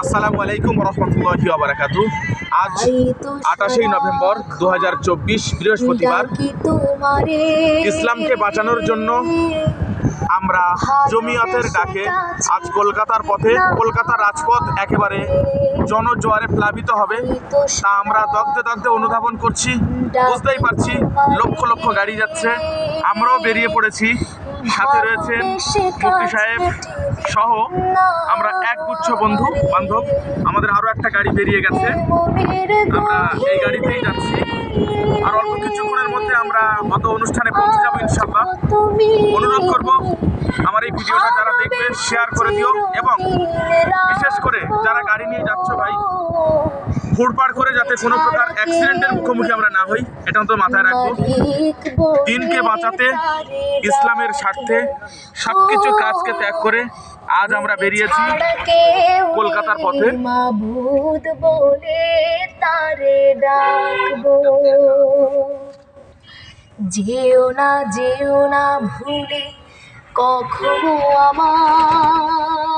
আসসালামু আলাইকুম রহমতুল্লাহি বারাকাতু আজ আটাশে নভেম্বর দু হাজার চব্বিশ, বৃহস্পতিবার। ইসলামকে বাঁচানোর জন্য আমরা জমিয়তের ডাকে আজ কলকাতার পথে, কলকাতার রাজপথ একেবারে জনজোয়ারে প্লাবিত হবে। তা আমরা দগ্ধে দগ্ধে অনুধাবন করছি, বুঝতেই পারছি, লক্ষ লক্ষ গাড়ি যাচ্ছে, আমরাও বেরিয়ে পড়েছি। সাথে রয়েছেন মুফতি সাহেব সহ আমরা এক গুচ্ছ বন্ধু, বান্ধব। আমাদের আরও একটা গাড়ি বেরিয়ে গেছে। আমরা এই গাড়িতেই যাচ্ছি। আর অল্প কিছুক্ষণের মধ্যে আমরা অত অনুষ্ঠানে পৌঁছে যাব ইনশাল্লাহ অনুরোধ করব আমার এই ভিডিওটা যারা দেখবে শেয়ার করে দিও। এবং বিশেষ করে যারা গাড়ি নিয়ে যাচ্ছ ভাই হুড়পাড় করে যাতে কোনো প্রকার অ্যাক্সিডেন্টের মুখোমুখি আমরা না হই এটা তো মাথায় রাখব দিনকে বাঁচাতে ইসলামের স্বার্থে সব কিছু কাজকে ত্যাগ করে আজ আমরা বেরিয়েছি কলকাতার পথে। যেও না যেও না ভুলে কখনো আমায়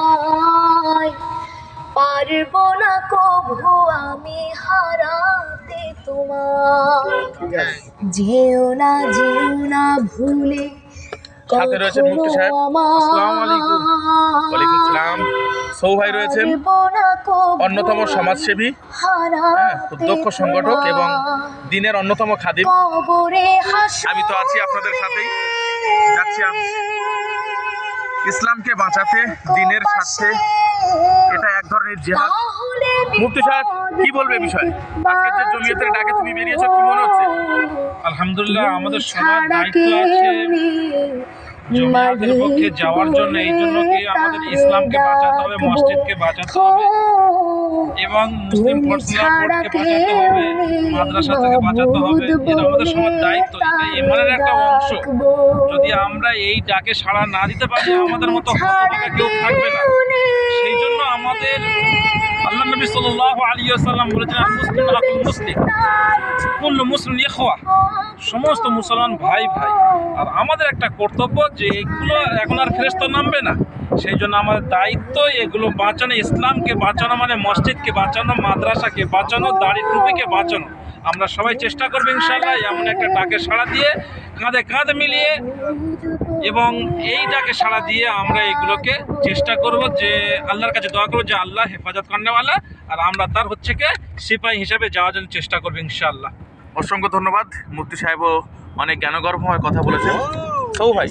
পারব না কভু আমি হারাতে তোমার যেও না যেও না ভুলে সাথে সাহেব। আসসালামু আলাইকুম। ওয়ালাইকুম আসসালাম সৌ ভাই রয়েছেন অন্যতম সমাজসেবী হ্যাঁ দক্ষ সংগঠক এবং দিনের অন্যতম খাদিম আমি তো আছি আপনাদের সাথেই যাচ্ছি আমি। ইসলামকে বাঁচাতে দিনের স্বার্থে এটা এক ধরনের জেহাদ। মুফতি সাহেব কি বলবে বিষয়? আজকে যে জমিয়তের ডাকে তুমি বেরিয়েছো কি মনে হচ্ছে? আলহামদুলিল্লাহ আমাদের সবার দায়িত্ব আছে। পক্ষে যাওয়ার জন্য এই জন্য কি আমাদের ইসলামকে বাঁচাতে হবে মসজিদকে বাঁচাতে হবে? এবং মুসলিম পার্সোনাল বোর্ডকে বাঁচাতে হবে মাদ্রাসা থেকে বাঁচাতে হবে। এটা আমাদের সবার দায়িত্ব এটা ইমানের একটা অংশ। যদি আমরা এই ডাকে সাড়া না দিতে পারি আমাদের মতো হতভাগা কেউ থাকবে না। সেই জন্য আমাদের আল্লাহ নবী সাল্লাল্লাহু আলাইহি ওয়াসাল্লাম বলেছেন মুসলিম আকুল মুসলিম। কুল্লু মুসলিম ইখওয়া, সমস্ত মুসলমান ভাই ভাই। আর আমাদের একটা কর্তব্য যে এগুলো এখন আর ফেরেস্তা নামবে না। সেই জন্য আমাদের দায়িত্ব এগুলো বাঁচানো, ইসলামকে বাঁচানো মানে মসজিদকে বাঁচানো, মাদ্রাসাকে বাঁচানো, দাড়ি টুপিকে বাঁচানো। আমরা সবাই চেষ্টা করব ইনশাল্লাহ এমন একটা ডাকে সাড়া দিয়ে কাঁধে কাঁধ মিলিয়ে এবং এইটাকে সাড়া দিয়ে আমরা এগুলোকে চেষ্টা করব যে আল্লাহর কাছে দোয়া করব যে আল্লাহ হেফাজত করেনওয়ালা, আর আমরা তার হচ্ছে কে সিপাহী হিসাবে যাওয়ার জন্য চেষ্টা করব ইনশাআল্লাহ। অসংখ্য ধন্যবাদ। মুফতি সাহেবও অনেক জ্ঞানগর্ভময় কথা বলেছেন। সৌ ভাই,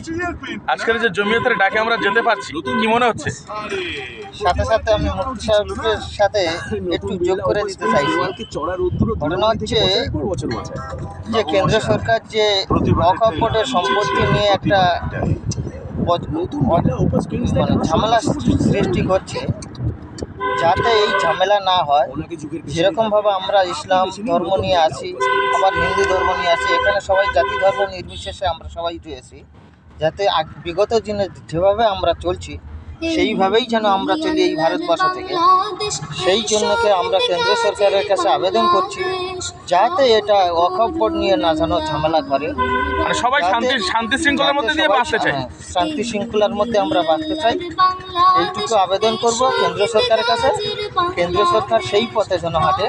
আজকের যে জমিয়তের ডাকে আমরা যেতে পারছি, কি মনে হচ্ছে? সাথে সাথে আমি মুফতি সাহেবের সাথে একটু যোগ করে দিতে চাইছি। ঘটনা হচ্ছে যে কেন্দ্র সরকার যে অকপটের সম্পত্তি নিয়ে একটা মানে ঝামেলা সৃষ্টি করছে যাতে এই ঝামেলা না হয়। যেরকমভাবে আমরা ইসলাম ধর্ম নিয়ে আছি আবার হিন্দু ধর্ম নিয়ে আছি এখানে সবাই জাতি ধর্ম নির্বিশেষে আমরা সবাই রয়েছি। যাতে বিগত দিনে যেভাবে আমরা চলছি সেইভাবেই যেন আমরা চলি এই ভারতবর্ষ থেকে। সেই জন্যকে আমরা কেন্দ্র সরকারের কাছে আবেদন করছি যাতে এটা অকপ নিয়ে না যেন ঝামেলা করে মানে সবাই শান্তি শান্তি শৃঙ্খলার মধ্যে দিয়ে বাঁচতে চাই হ্যাঁ, শান্তি শৃঙ্খলার মধ্যে আমরা বাঁচতে চাই। এইটুকু আবেদন করব কেন্দ্র সরকারের কাছে। কেন্দ্র সরকার সেই পথে যেন হাঁটে।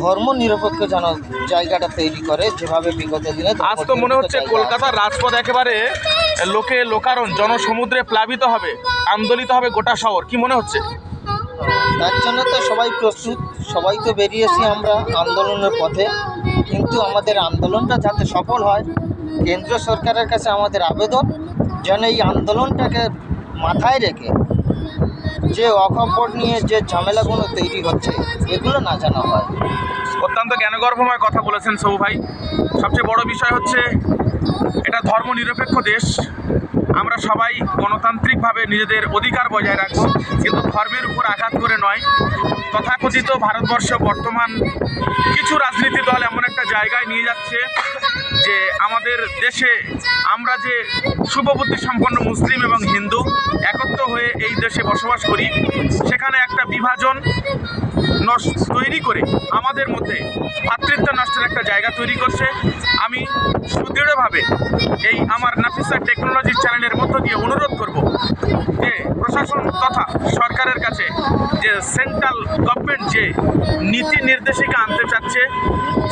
ধর্ম নিরপেক্ষ যেন জায়গাটা তৈরি করে যেভাবে বিগত দিনে আজ তো মনে হচ্ছে কলকাতার রাজপথ একেবারে লোকে লোকারণ, জনসমুদ্রে প্লাবিত হবে, আন্দোলিত হবে গোটা শহর। কি মনে হচ্ছে? তার জন্য তো সবাই প্রস্তুত, সবাই তো বেরিয়েছি আমরা আন্দোলনের পথে। কিন্তু আমাদের আন্দোলনটা যাতে সফল হয়, কেন্দ্র সরকারের কাছে আমাদের আবেদন, যেন এই আন্দোলনটাকে মাথায় রেখে যে অকম্পট নিয়ে যে ঝামেলাগুলো তৈরি হচ্ছে, এগুলো না জানা হয়। জ্ঞানগর্ভময় কথা বলেছেন সৌ ভাই? সবচেয়ে বড় বিষয় হচ্ছে, এটা ধর্ম নিরপেক্ষ দেশ। আমরা সবাই গণতান্ত্রিকভাবে নিজেদের অধিকার বজায় রাখব কিন্তু ধর্মের উপর আঘাত করে নয়। তথাকথিত ভারতবর্ষ বর্তমান কিছু রাজনীতি দল এমন একটা জায়গায় নিয়ে যাচ্ছে যে আমাদের দেশে আমরা যে শুভবুদ্ধি সম্পন্ন মুসলিম এবং হিন্দু একত্র হয়ে এই দেশে বসবাস করি, সেখানে একটা বিভাজন তৈরি করে আমাদের মধ্যে ভাতৃত্ব নষ্টের একটা জায়গা তৈরি করছে। আমি সুদৃঢ়ভাবে এই আমার নাফিসা টেকনোলজি চ্যানেলের মধ্য দিয়ে অনুরোধ করব যে প্রশাসন তথা সরকারের কাছে যে সেন্ট্রাল গভর্নমেন্ট যে নীতি নির্দেশিকা আনতে চাচ্ছে,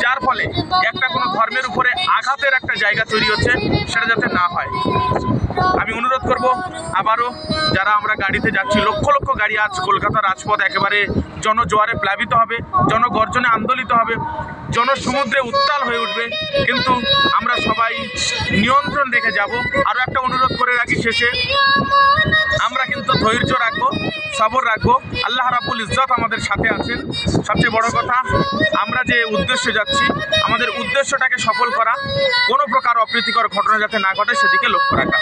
যার ফলে একটা কোনো ধর্মের উপরে আঘাতের একটা জায়গা তৈরি হচ্ছে, সেটা যাতে না হয়। আমি অনুরোধ করব আবারও যারা আমরা গাড়িতে যাচ্ছি, লক্ষ লক্ষ গাড়ি আজ কলকাতা রাজপথ একেবারে জনজোয়ারে প্লাবিত হবে, জনগর্জনে আন্দোলিত হবে, জনসমুদ্রে উত্তাল হয়ে উঠবে। কিন্তু আমরা সবাই নিয়ন্ত্রণ রেখে যাব। আরও একটা অনুরোধ করে রাখি শেষে। আমরা কিন্তু ধৈর্য রাখব, সবর রাখব। আল্লাহ রাবুল ইজ্জত আমাদের সাথে আছেন। সবচেয়ে বড় কথা, আমরা যে উদ্দেশ্যে যাচ্ছি, আমাদের উদ্দেশ্যটাকে সফল করা, কোনো প্রকার অপ্রীতিকর ঘটনা যাতে না ঘটে, সেদিকে লক্ষ্য রাখা।